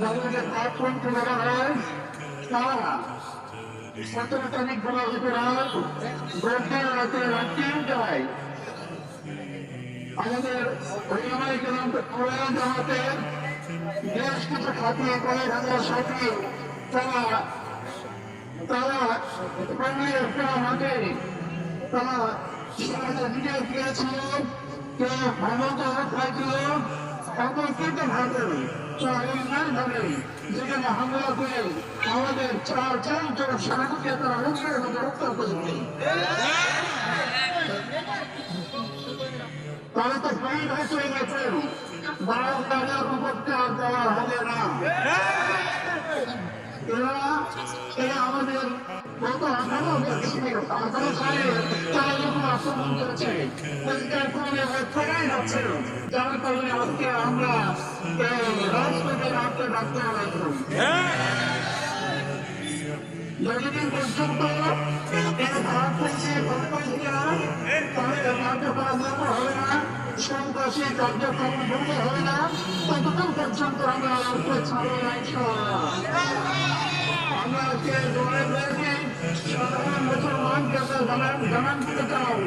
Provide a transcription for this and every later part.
যাদের আক্রান্ত যারা হয় তারা সচেতনিক গুলো অপরাধ গ্রন্থের হাতে রাখিয়ে যায় আমাদের ওইভাবে প্রয়োজন জানাতে বেশ কিছু খাতিয়ে করে ঢাকার সরকার তারা তারা আমাকে তারা সমাজে ভিডিও দিয়েছিল কেউ যেখানে হামলা করে আমাদের চার চারজন সাধুকে তারা উত্তর মধ্যে হত্যা করেছে তারা তো শহীদ হয়ে না আমাদের গত আঠারো আঠারো সালে তারা যখন আক্রমণ করেছে পরিষ্কার করে ফেরাই যাচ্ছে যার কারণে আজকে আমরা রাজপথে রাখতে রাখতে হয়েছে যতদিন পর্যন্ত এরা থেকে কর্মসূচিরা তাদের কার্যক্রম বন্ধ হবে না সন্ত্রাসী কার্যক্রম বন্ধ হবে না ততক্ষণ পর্যন্ত আমরা রাষ্ট্র ছাড়বো না। আমরা আজকে দৌড়ে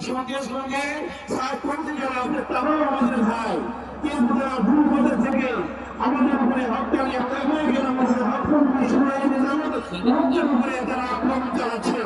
সন্ত্রাসবাদে ছাত্রদের যারা আছে তারাও আমাদের ভাই কিন্তু তারা ভুল পথে থেকে আমাদের উপরে হকানি আমাদের হক শুরু হয়ে যাওয়ার উপরে তারা আক্রমণ চালাচ্ছে